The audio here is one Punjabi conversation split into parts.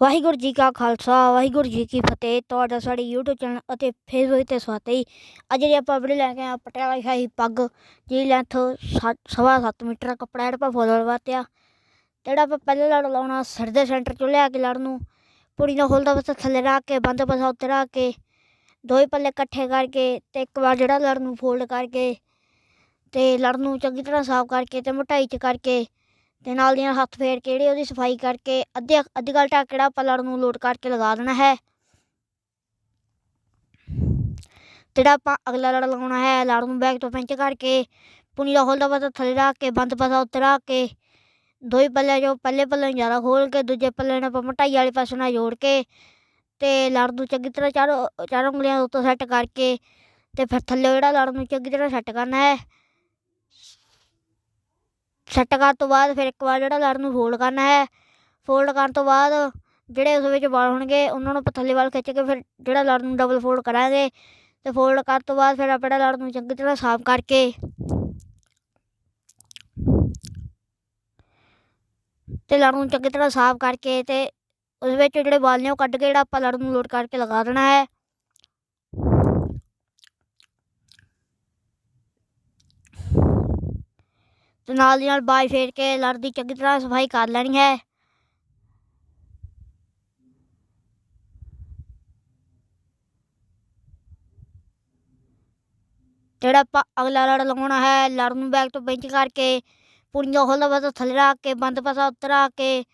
ਵਾਹਿਗੁਰੂ ਜੀ ਕਾ ਖਾਲਸਾ, ਵਾਹਿਗੁਰੂ ਜੀ ਕੀ ਫਤਿਹ। ਤੁਹਾਡਾ ਸਾਡੇ YouTube ਚੈਨਲ ਅਤੇ Facebook ਤੇ ਸਵਾਗਤ ਹੈ ਅੱਜ ਜੇ ਆਪਾਂ ਵੀਡੀਓ ਲੈ ਕੇ ਆਏ ਹਾਂ, ਪਟਿਆਲਾ ਸ਼ਾਹੀ ਪੱਗ, ਜਿਹਦੀ ਲੈਂਥ ਸਵਾ ਸੱਤ ਮੀਟਰ, ਕੱਪੜਾ ਜਿਹੜਾ ਆਪਾਂ ਫੁੱਲ ਵਰਤਿਆ। ਤੇ ਜਿਹੜਾ ਆਪਾਂ ਪਹਿਲੇ ਲੜ ਲਾਉਣਾ, ਸਿਰ ਦੇ ਸੈਂਟਰ ਚੋਂ ਲਿਆ ਕੇ ਲੜ ਨੂੰ ਪੁੜੀ ਨਾਲ ਖੋਲਦਾ ਬਸ ਥੱਲੇ ਰੱਖ ਕੇ ਬੰਦ ਪਾਸਾ ਉੱਤੇ ਰੱਖ ਕੇ ਦੋਵੇਂ ਪੱਲੇ ਇਕੱਠੇ ਕਰਕੇ ਤੇ ਇੱਕ ਵਾਰ ਜਿਹੜਾ ਲੜ ਨੂੰ ਫੋਲਡ ਕਰਕੇ ਤੇ ਲੜ ਨੂੰ ਚੰਗੀ ਤਰ੍ਹਾਂ ਸਾਫ਼ ਕਰਕੇ ਤੇ ਮੋਟਾਈ ਚ ਕਰਕੇ ਤੇ ਨਾਲ ਦੀ ਨਾਲ ਹੱਥ ਫੇਰ ਕੇ ਜਿਹੜੀ ਉਹਦੀ ਸਫ਼ਾਈ ਕਰਕੇ ਅੱਧੇ ਅੱਧੀ ਗੱਲ ਢੱਕ ਆਪਾਂ ਲੜ ਨੂੰ ਲੋਡ ਕਰਕੇ ਲਗਾ ਦੇਣਾ ਹੈ। ਜਿਹੜਾ ਆਪਾਂ ਅਗਲਾ ਲੜ ਲਗਾਉਣਾ ਹੈ, ਲੜ ਨੂੰ ਬੈਕ ਤੋਂ ਪਿੰਚ ਕਰਕੇ ਪੁਣੀ ਦਾ ਖੋਲਦਾ ਪਾਸਾ ਥੱਲੇ ਰੱਖ ਕੇ, ਬੰਦ ਪਾਸਾ ਉੱਤੇ ਰੱਖ ਕੇ, ਦੋਈ ਪੱਲੇ ਜੋ ਪਹਿਲੇ ਪੱਲੇ ਨੂੰ ਜ਼ਿਆਦਾ ਖੋਲ ਕੇ, ਦੂਜੇ ਪੱਲੇ ਨੂੰ ਆਪਾਂ ਮੋਟਾਈ ਵਾਲੇ ਪਾਸੇ ਨਾਲ ਜੋੜ ਕੇ ਤੇ ਲੜ ਨੂੰ ਚੰਗੀ ਤਰ੍ਹਾਂ ਚਾਰੋਂ ਚਾਰੋਂ ਉਂਗਲੀਆਂ ਉੱਤੋਂ ਸੈੱਟ ਕਰਕੇ ਤੇ ਫਿਰ ਥੱਲੇ ਜਿਹੜਾ ਲੜ ਨੂੰ ਚੰਗੀ ਤਰ੍ਹਾਂ ਸੈੱਟ ਕਰਨਾ ਹੈ। ਸੈੱਟ ਕਰਨ ਤੋਂ ਬਾਅਦ ਫਿਰ ਇੱਕ ਵਾਰ ਜਿਹੜਾ ਲੜ ਨੂੰ ਫੋਲਡ ਕਰਨਾ ਹੈ। ਫੋਲਡ ਕਰਨ ਤੋਂ ਬਾਅਦ ਜਿਹੜੇ ਉਸ ਵਿੱਚ ਵਾਲ ਹੋਣਗੇ, ਉਹਨਾਂ ਨੂੰ ਆਪਾਂ ਥੱਲੇ ਵੱਲ ਖਿੱਚ ਕੇ ਫਿਰ ਜਿਹੜਾ ਲੜ ਨੂੰ ਡਬਲ ਫੋਲਡ ਕਰਾਂਗੇ। ਤੇ ਫੋਲਡ ਕਰਨ ਤੋਂ ਬਾਅਦ ਫਿਰ ਆਪਾਂ ਜਿਹੜਾ ਲੜ ਨੂੰ ਚੰਗੀ ਤਰ੍ਹਾਂ ਸਾਫ਼ ਕਰਕੇ ਤੇ ਲੜ ਨੂੰ ਚੰਗੀ ਤਰ੍ਹਾਂ ਸਾਫ਼ ਕਰਕੇ ਤੇ ਉਸ ਵਿੱਚ ਜਿਹੜੇ ਵਾਲ ਨੇ ਉਹ ਕੱਢ ਕੇ ਜਿਹੜਾ ਆਪਾਂ ਲੜ ਨੂੰ ਲੋਡ ਕਰਕੇ ਲਗਾ ਦੇਣਾ ਹੈ। ਨਾਲ ਦੀ ਨਾਲ ਬਾਈ ਫੇਰ ਕੇ ਲੜ ਦੀ ਚੰਗੀ ਤਰ੍ਹਾਂ ਸਫ਼ਾਈ ਕਰ ਲੈਣੀ ਹੈ। ਜਿਹੜਾ ਆਪਾਂ ਅਗਲਾ ਲੜ ਲਗਾਉਣਾ ਹੈ ਲੜ ਨੂੰ ਬੈਕ ਤੋਂ ਬੈਂਚ ਕਰਕੇ ਪੁੜੀਆਂ ਖੋਲਦਾ ਬਸ ਥੱਲੇ ਰੱਖ ਕੇ, ਬੰਦ ਪਾਸਾ ਉੱਤੇ ਆ ਕੇ।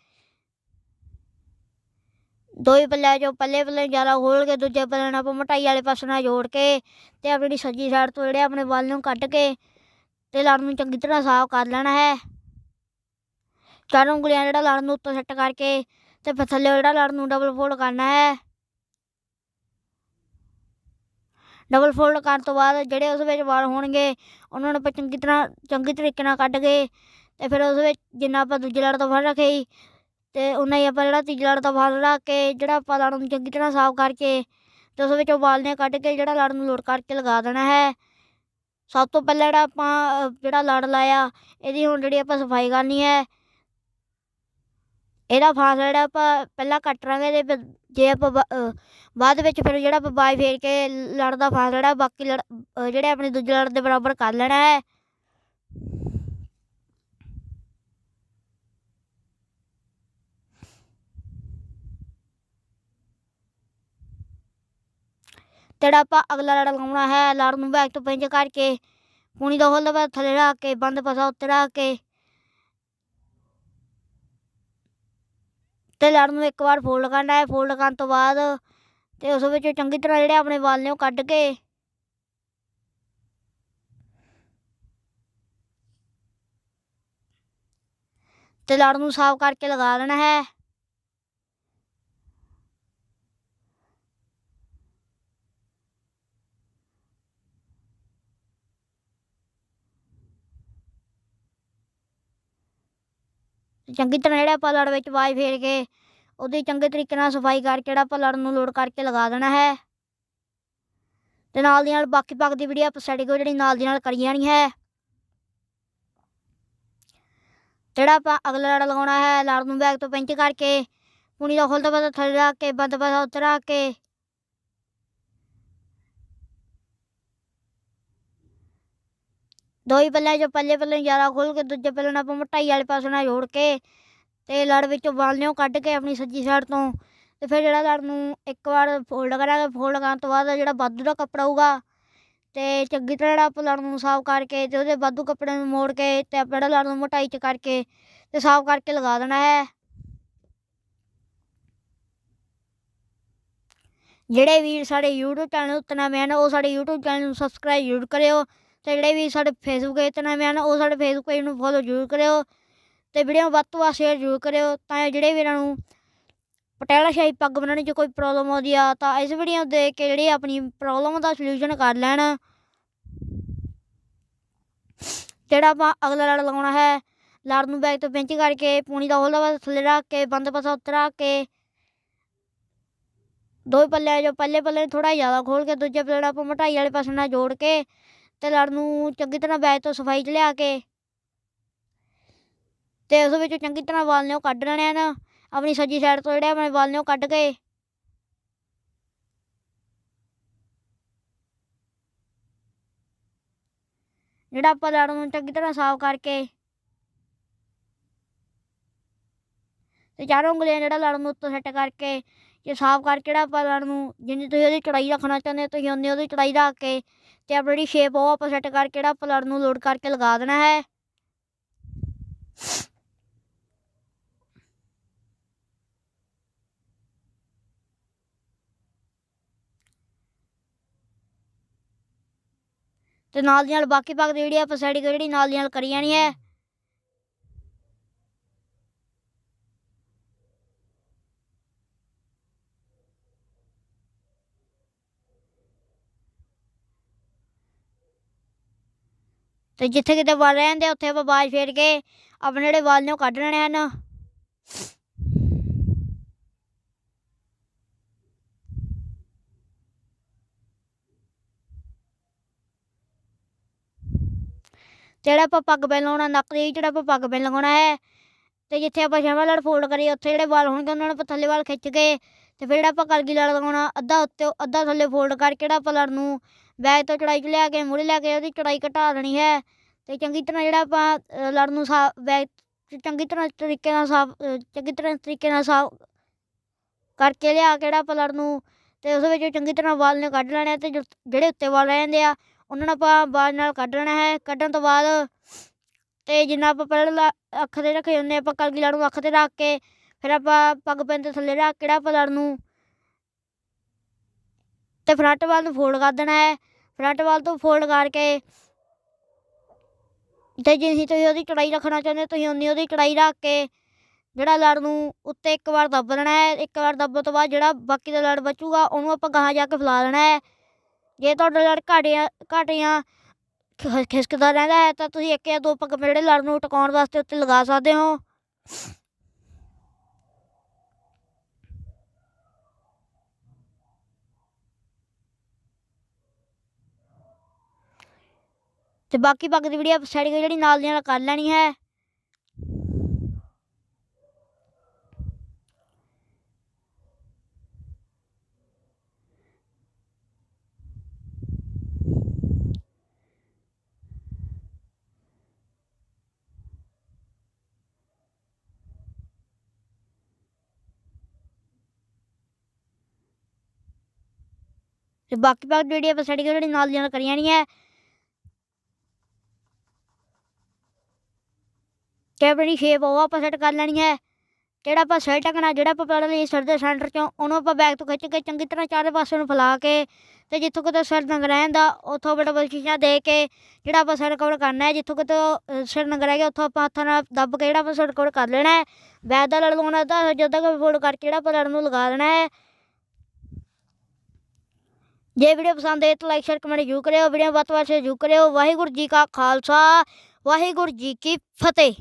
ਦੋਈ ਪੱਲੇ ਜੋ ਪੱਲੇ ਪੱਲੇ ਜ਼ਿਆਦਾ ਖੋਲ ਕੇ, ਦੂਜੇ ਪੱਲੇ ਨਾਲ ਆਪਾਂ ਮਟਾਈ ਵਾਲੇ ਪਾਸੇ ਨਾਲ ਜੋੜ ਕੇ ਤੇ ਆਪਣੀ ਸੱਜੀ ਸਾਈਡ ਤੋਂ ਜਿਹੜੇ ਆਪਣੇ ਵਾਲ ਨੂੰ ਕੱਢ ਕੇ ਤੇ ਲੜ ਨੂੰ ਚੰਗੀ ਤਰ੍ਹਾਂ ਸਾਫ਼ ਕਰ ਲੈਣਾ ਹੈ। ਚਾਰ ਉਂਗਲੀਆਂ ਜਿਹੜਾ ਲੜ ਨੂੰ ਉੱਤੋਂ ਸੈੱਟ ਕਰਕੇ ਤੇ ਫਿਰ ਥੱਲੇ ਜਿਹੜਾ ਲੜ ਨੂੰ ਡਬਲ ਫੋਲਡ ਕਰਨਾ ਹੈ। ਡਬਲ ਫੋਲਡ ਕਰਨ ਤੋਂ ਬਾਅਦ ਜਿਹੜੇ ਉਸ ਵਿੱਚ ਵਾਲ ਹੋਣਗੇ, ਉਹਨਾਂ ਨੂੰ ਆਪਾਂ ਚੰਗੀ ਤਰ੍ਹਾਂ, ਚੰਗੀ ਤਰੀਕੇ ਨਾਲ ਕੱਢ ਕੇ ਤੇ ਫਿਰ ਉਸ ਵਿੱਚ ਜਿੰਨਾ ਆਪਾਂ ਦੂਜੇ ਲੜ ਤੋਂ ਫੜ ਰੱਖੇ ਸੀ, ਤੇ ਉਹਨਾਂ ਹੀ ਆਪਾਂ ਜਿਹੜਾ ਤੀਜੇ ਲੜ ਤੋਂ ਫੜ ਰੱਖ ਕੇ ਜਿਹੜਾ ਆਪਾਂ ਲੜ ਨੂੰ ਚੰਗੀ ਤਰ੍ਹਾਂ ਸਾਫ਼ ਕਰਕੇ ਤੇ ਉਸ ਵਿੱਚੋਂ ਵਾਲ ਨੇ ਕੱਢ ਕੇ ਜਿਹੜਾ ਲੜ ਨੂੰ ਲੋਡ ਕਰਕੇ ਲਗਾ ਦੇਣਾ ਹੈ। ਸਭ ਤੋਂ ਪਹਿਲਾਂ ਜਿਹੜਾ ਆਪਾਂ ਜਿਹੜਾ ਲੜ ਲਾਇਆ, ਇਹਦੀ ਹੁਣ ਜਿਹੜੀ ਆਪਾਂ ਸਫ਼ਾਈ ਕਰਨੀ ਹੈ, ਇਹਦਾ ਫਾਸਲਾ ਜਿਹੜਾ ਆਪਾਂ ਪਹਿਲਾਂ ਕੱਟ ਰਾਂਗੇ ਤੇ ਜੇ ਆਪਾਂ ਬਾਅਦ ਵਿੱਚ ਫਿਰ ਜਿਹੜਾ ਆਪਾਂ ਬਾਈ ਫੇਰ ਕੇ ਲੜ ਦਾ ਫਾਸਲਾ ਜਿਹੜਾ ਬਾਕੀ ਲੜ ਜਿਹੜੇ ਆਪਣੇ ਦੂਜੇ ਲੜ ਦੇ ਬਰਾਬਰ ਕਰ ਲੈਣਾ ਹੈ ਜਿਹੜਾ ਆਪਾਂ ਅਗਲਾ ਲੜ ਲਗਾਉਣਾ ਹੈ, ਲੜ ਨੂੰ ਬੈਕ ਤੋਂ ਪਿੰਜ ਕਰਕੇ, ਪੂਣੀ ਦਾ ਹੋਲ ਦਾ ਥੱਲੇ ਰੱਖ ਕੇ, ਬੰਦ ਪਾਸਾ ਉੱਤੇ ਰੱਖ ਕੇ। ਤੇ ਲੜ ਨੂੰ ਇੱਕ ਵਾਰ ਫੋਲਡ ਕਰਨਾ ਹੈ ਫੋਲਡ ਕਰਨ ਤੋਂ ਬਾਅਦ ਤੇ ਉਸ ਵਿੱਚ ਚੰਗੀ ਤਰ੍ਹਾਂ ਜਿਹੜੇ ਆਪਣੇ ਵਾਲ ਨੇ ਉਹ ਕੱਢ ਕੇ। ਤੇ ਲੜ ਨੂੰ ਸਾਫ਼ ਕਰਕੇ ਲਗਾ ਲੈਣਾ ਹੈ। ਚੰਗੀ ਤਰ੍ਹਾਂ ਜਿਹੜਾ ਆਪਾਂ ਲੜ ਵਿੱਚ ਵਾਜ ਫੇਰ ਕੇ, ਉਹਦੀ ਚੰਗੇ ਤਰੀਕੇ ਨਾਲ ਸਫ਼ਾਈ ਕਰਕੇ ਜਿਹੜਾ ਆਪਾਂ ਲੜ ਨੂੰ ਲੋਡ ਕਰਕੇ ਲਗਾ ਦੇਣਾ ਹੈ। ਤੇ ਨਾਲ ਦੀ ਨਾਲ ਬਾਕੀ ਪੱਕ ਦੀ ਵੀਡੀਓ ਆਪਾਂ ਸੈਟਿੰਗ ਜਿਹੜੀ ਨਾਲ ਦੀ ਨਾਲ ਕਰੀ ਜਾਣੀ ਹੈ। ਜਿਹੜਾ ਆਪਾਂ ਅਗਲਾ ਲੜ ਲਗਾਉਣਾ ਹੈ ਲੜ ਨੂੰ ਬੈਕ ਤੋਂ ਪਿੰਚ ਕਰਕੇ, ਪੁਣੀ ਦਾ ਖੋਲਦਾ ਪਾਸਾ ਥੱਲੇ ਰੱਖ ਕੇ, ਬੰਦ ਪਾਸਾ ਉੱਤੇ ਕੇ ਦੋਈ ਪੱਲੇ, ਜੋ ਪੱਲੇ ਪੱਲੇ ਜ਼ਿਆਦਾ ਖੋਲ ਕੇ ਦੂਜੇ ਪੱਲੇ ਨਾਲ ਆਪਾਂ ਮੋਟਾਈ ਵਾਲੇ ਪਾਸੇ ਨਾਲ ਜੋੜ ਕੇ ਤੇ ਲੜ ਵਿੱਚੋਂ ਵਾਲ ਕੱਢ ਕੇ ਆਪਣੀ ਸੱਜੀ ਸਾਈਡ ਤੋਂ ਤੇ ਫਿਰ ਜਿਹੜਾ ਲੜ ਨੂੰ ਇੱਕ ਵਾਰ ਫੋਲਡ ਕਰਾਂਗੇ ਫੋਲਡ ਕਰਨ ਤੋਂ ਬਾਅਦ ਜਿਹੜਾ ਵਾਧੂ ਦਾ ਕੱਪੜਾ ਹੋਊਗਾ ਤੇ ਚੰਗੀ ਤਰ੍ਹਾਂ ਜਿਹੜਾ ਆਪਾਂ ਲੜ ਨੂੰ ਸਾਫ਼ ਕਰਕੇ ਤੇ ਉਹਦੇ ਵਾਧੂ ਕੱਪੜੇ ਨੂੰ ਮੋੜ ਕੇ ਤੇ ਆਪਾਂ ਜਿਹੜਾ ਲੜ ਨੂੰ ਮੋਟਾਈ 'ਚ ਕਰਕੇ ਤੇ ਸਾਫ਼ ਕਰਕੇ ਲਗਾ ਦੇਣਾ ਹੈ। ਜਿਹੜੇ ਵੀਰ ਸਾਡੇ YouTube ਚੈਨਲ ਉੱਤੇ ਨਵੇਂ ਹਨ, ਉਹ ਸਾਡੇ YouTube ਚੈਨਲ ਨੂੰ ਸਬਸਕ੍ਰਾਈਬ ਜ਼ਰੂਰ ਕਰਿਓ। ਤੇ ਜਿਹੜੇ ਵੀ ਸਾਡੇ ਫੇਸਬੁੱਕ ਪੇਜ 'ਤੇ ਨਵੇਂ ਹਨ, ਉਹ ਸਾਡੇ ਫੇਸਬੁੱਕ ਪੇਜ ਨੂੰ ਫੋਲੋ ਜ਼ਰੂਰ ਕਰਿਓ ਤੇ ਵੀਡੀਓ ਵੱਧ ਤੋਂ ਵੱਧ ਸ਼ੇਅਰ ਜ਼ਰੂਰ ਕਰਿਓ ਤਾਂ ਜਿਹੜੇ ਵੀਰਾਂ ਨੂੰ ਪਟਿਆਲਾ ਸ਼ਾਹੀ ਪੱਗ ਬਣਾਉਣ 'ਚ ਕੋਈ ਪ੍ਰੋਬਲਮ ਆਉਂਦੀ ਆ, ਤਾਂ ਇਸ ਵੀਡੀਓ ਦੇਖ ਕੇ ਜਿਹੜੀ ਆਪਣੀ ਪ੍ਰੋਬਲਮ ਦਾ ਸੋਲੂਸ਼ਨ ਕਰ ਲੈਣ। ਜਿਹੜਾ ਆਪਾਂ ਅਗਲਾ ਲੜ ਲਗਾਉਣਾ ਹੈ ਲੜ ਨੂੰ ਬੈਕ ਤੋਂ ਪਿੰਚ ਕਰਕੇ ਪੂਣੀ ਦਾ ਹੋਲਾ ਬਸ ਥੱਲੇ ਰੱਖ ਕੇ, ਬੰਦ ਪਾਸਾ ਉੱਤੇ ਰੱਖ ਕੇ, ਦੋ ਪੱਲੇ ਜੋ, ਪੱਲੇ ਪੱਲੇ ਥੋੜਾ ਜ਼ਿਆਦਾ ਖੋਲ ਕੇ, ਦੂਜੇ ਪੱਲੇ ਆਪਾਂ ਮੋਟਾਈ ਵਾਲੇ ਪਾਸੇ ਨਾਲ ਜੋੜ ਕੇ ਤੇ ਲੜ ਨੂੰ ਚੰਗੀ ਤਰ੍ਹਾਂ ਬੈਚ ਤੋਂ ਸਫ਼ਾਈ 'ਚ ਲਿਆ ਕੇ ਤੇ ਉਸ ਵਿੱਚ ਚੰਗੀ ਤਰ੍ਹਾਂ ਵਾਲ ਨੇ ਉਹ ਕੱਢ ਲੈਣੇ ਹਨ ਆਪਣੀ ਸੱਜੀ ਸਾਈਡ ਤੋਂ ਜਿਹੜੇ ਆਪਣੇ ਵਾਲ ਨੇ ਉਹ ਕੱਢ ਕੇ। ਜਿਹੜਾ ਆਪਾਂ ਲੜ ਨੂੰ ਚੰਗੀ ਤਰ੍ਹਾਂ ਸਾਫ਼ ਕਰਕੇ ਤੇ ਚਾਰੋਂ ਉਂਗਲੀਆਂ ਜਿਹੜਾ ਲੜ ਨੂੰ ਉੱਤੋਂ ਸੈੱਟ ਕਰਕੇ ਜੇ ਸਾਫ਼ ਕਰਕੇ ਜਿਹੜਾ ਆਪਾਂ ਨੂੰ, ਜਿੰਨੀ ਤੁਸੀਂ ਉਹਦੀ ਚੜਾਈ ਰੱਖਣਾ ਚਾਹੁੰਦੇ ਹੋ, ਤੁਸੀਂ ਉਨੀ ਉਹਦੀ ਚੜਾਈ ਰੱਖ ਕੇ ਤੇ ਆਪਣੀ ਜਿਹੜੀ ਸ਼ੇਪ ਉਹ ਆਪਾਂ ਸੈੱਟ ਕਰਕੇ ਜਿਹੜਾ ਆਪਾਂ ਨੂੰ ਲੋਡ ਕਰਕੇ ਲਗਾ ਦੇਣਾ ਹੈ। ਤੇ ਨਾਲ ਦੀ ਨਾਲ ਬਾਕੀ ਭਾਗ ਦੀ ਜਿਹੜੀ ਆਪਾਂ ਸੈਟਿੰਗ ਜਿਹੜੀ ਨਾਲ ਦੀ ਨਾਲ ਕਰੀ ਜਾਣੀ ਹੈ। ਤੇ ਜਿੱਥੇ ਕਿਤੇ ਵਾਲ ਰਹਿੰਦੇ ਉੱਥੇ ਆਪਾਂ ਬਾਜ ਫੇਰ ਕੇ ਆਪਣੇ ਜਿਹੜੇ ਵਾਲ ਨੇ ਉਹ ਕੱਢ ਲੈਣੇ ਹਨ। ਜਿਹੜਾ ਆਪਾਂ ਪੱਗ ਬੈਨ ਲਾਉਣਾ, ਨੱਕ ਦੇ ਜਿਹੜਾ ਆਪਾਂ ਪੱਗ ਬੈਨ ਲਗਾਉਣਾ ਹੈ ਤੇ ਜਿੱਥੇ ਆਪਾਂ ਛੇਵਾਂ ਲੜ ਫੋਲਡ ਕਰੀਏ, ਉੱਥੇ ਜਿਹੜੇ ਵਾਲ ਹੋਣਗੇ, ਉਹਨਾਂ ਨੂੰ ਆਪਾਂ ਥੱਲੇ ਵਾਲ ਖਿੱਚ ਕੇ ਤੇ ਫਿਰ ਜਿਹੜਾ ਆਪਾਂ ਕਲਗੀ ਲੜ ਲਗਾਉਣਾ, ਅੱਧਾ ਉੱਤੇ, ਅੱਧਾ ਥੱਲੇ ਫੋਲਡ ਕਰਕੇ ਜਿਹੜਾ ਆਪਾਂ ਲੜ ਨੂੰ ਬੈਗ ਤੋਂ ਚੜਾਈ 'ਚ ਲਿਆ ਕੇ, ਮੂਹਰੇ ਲਿਆ ਕੇ ਉਹਦੀ ਚੜਾਈ ਘਟਾ ਦੇਣੀ ਹੈ ਤੇ ਚੰਗੀ ਤਰ੍ਹਾਂ ਜਿਹੜਾ ਆਪਾਂ ਲੜ ਨੂੰ ਸਾ ਬੈਗ ਚੰਗੀ ਤਰ੍ਹਾਂ ਤਰੀਕੇ ਨਾਲ ਸਾਫ਼ ਚੰਗੀ ਤਰ੍ਹਾਂ ਤਰੀਕੇ ਨਾਲ ਸਾਫ਼ ਕਰਕੇ ਲਿਆ ਕਿਹੜਾ ਜਿਹੜਾ ਆਪਾਂ ਲੜ ਨੂੰ ਤੇ ਉਸ ਵਿੱਚ ਚੰਗੀ ਤਰ੍ਹਾਂ ਵਾਲ ਨੇ ਕੱਢ ਲੈਣੇ ਆ ਤੇ ਜਿਹੜੇ ਉੱਤੇ ਵਾਲ ਰਹਿੰਦੇ ਆ, ਉਹਨਾਂ ਨੂੰ ਆਪਾਂ ਬਾਜ ਨਾਲ ਕੱਢ ਲੈਣਾ ਹੈ। ਕੱਢਣ ਤੋਂ ਬਾਅਦ ਤੇ ਜਿੰਨਾ ਆਪਾਂ ਪਹਿਲਾਂ ਲਾ- ਅੱਖ ਤੇ ਰੱਖੇ ਹੁੰਦੇ ਆਪਾਂ ਕਲਗੀ ਲੜ ਨੂੰ ਅੱਖ ਤੇ ਰੱਖ ਕੇ, ਫਿਰ ਆਪਾਂ ਪੱਗ ਪੈਨ ਦੇ ਥੱਲੇ ਰੱਖ ਕੇ ਆਪਾਂ ਲੜ ਨੂੰ। ਤੇ ਫਰੰਟ ਵੱਲ ਨੂੰ ਫੋਲਡ ਕਰ ਦੇਣਾ ਹੈ। ਫਰੰਟ ਵੱਲ ਤੋਂ ਫੋਲਡ ਕਰਕੇ ਤੇ ਜਿੰਨੀ ਤੁਸੀਂ ਉਹਦੀ ਚੜਾਈ ਰੱਖਣਾ ਚਾਹੁੰਦੇ ਤੁਸੀਂ ਉਨੀ ਉਹਦੀ ਚੜਾਈ ਰੱਖ ਕੇ ਜਿਹੜਾ ਲੜ ਨੂੰ ਉੱਤੇ ਇੱਕ ਵਾਰ ਦੱਬ ਦੇਣਾ ਹੈ, ਇੱਕ ਵਾਰ ਦੱਬਣ ਤੋਂ ਬਾਅਦ ਜਿਹੜਾ ਬਾਕੀ ਦਾ ਲੜ ਬਚੂਗਾ, ਉਹਨੂੰ ਆਪਾਂ ਗਾਹਾਂ ਜਾ ਕੇ ਫੈਲਾ ਦੇਣਾ ਹੈ। ਜੇ ਤੁਹਾਡਾ ਲੜ ਘਾਟਿਆ, ਘਾਟਿਆਂ ਖਿ- ਖਿਸਕਦਾ ਰਹਿੰਦਾ ਹੈ, ਤਾਂ ਤੁਸੀਂ ਇੱਕ ਜਾਂ ਦੋ ਪੱਗ ਜਿਹੜੇ ਲੜ ਨੂੰ ਟਿਕਾਉਣ ਵਾਸਤੇ ਉੱਤੇ ਲਗਾ ਸਕਦੇ ਹੋ। ਤੇ ਬਾਕੀ ਪੱਗ ਦੀ ਵੀਡੀਓ ਸਾਈਡ ਜਿਹੜੀ ਨਾਲ ਦੀ ਨਾਲ ਕਰ ਲੈਣੀ ਹੈ। ਤੇ ਬਾਕੀ ਪੱਗ ਜਿਹੜੀ ਆਪਾਂ ਸੈਟਿੰਗ ਜਿਹੜੀ ਨਾਲ ਦੀ ਨਾਲ ਕਰੀ ਜਾਣੀ ਹੈ ਤੇ ਦੀ ਸ਼ੇਪ ਉਹ ਆਪਾਂ ਸੈੱਟ ਕਰ ਲੈਣੀ ਹੈ। ਜਿਹੜਾ ਆਪਾਂ ਸੈੱਟ ਟਕਣਾ ਜਿਹੜਾ ਆਪਾਂ ਪਹਿਲਾਂ ਲਈ ਸਿਰ ਦੇ ਸੈਂਟਰ ਚੋਂ ਉਹਨੂੰ ਆਪਾਂ ਬੈਕ ਤੋਂ ਖਿੱਚ ਕੇ ਚੰਗੀ ਤਰ੍ਹਾਂ ਚਾਰੇ ਪਾਸੇ ਨੂੰ ਫੈਲਾ ਕੇ ਤੇ ਜਿੱਥੋਂ ਕਿਤੇ ਸਿਰ ਨੰਗ ਰਹਿੰਦਾ ਉੱਥੋਂ ਬੜਾ ਬੜਾ ਸ਼ੀਸ਼ਾ ਦੇ ਕੇ ਜਿਹੜਾ ਆਪਾਂ ਸਿਰ ਕਵਰ ਕਰਨਾ ਹੈ ਜਿੱਥੋਂ ਕਿਤੇ ਅਹ, ਸਿਰ ਨੰਗ ਰਹਿ ਗਿਆ ਉੱਥੋਂ ਆਪਾਂ ਹੱਥਾਂ ਨਾਲ ਦੱਬ ਕੇ ਜਿਹੜਾ ਆਪਾਂ ਸਿਰ ਕਵਰ ਕਰ ਲੈਣਾ ਹੈ। ਬੈਕ ਦਾ ਲੜ ਲਗਾਉਣਾ ਤਾਂ ਜਦੋਂ ਤੱਕ ਫੋਲਡ ਕਰਕੇ ਜਿਹੜਾ ਆਪਾਂ ਲੜ ਨੂੰ ਲਗਾ ਦੇਣਾ ਹੈ। ਜੇ ਵੀਡੀਓ ਪਸੰਦ ਆਏ ਤਾਂ ਲਾਈਕ ਸ਼ੇਅਰ ਕਮੈਂਟ ਜ਼ਰੂਰ ਕਰਿਓ। ਵੀਡੀਓ ਵੱਧ ਤੋਂ ਵੱਧ ਸ਼ੇਅਰ ਜ਼ਰੂਰ ਕਰਿਓ। ਵਾਹਿਗੁਰੂ ਜੀ ਕਾ ਖਾਲਸਾ, ਵਾਹਿਗੁਰੂ ਜੀ ਕੀ ਫਤਿਹ।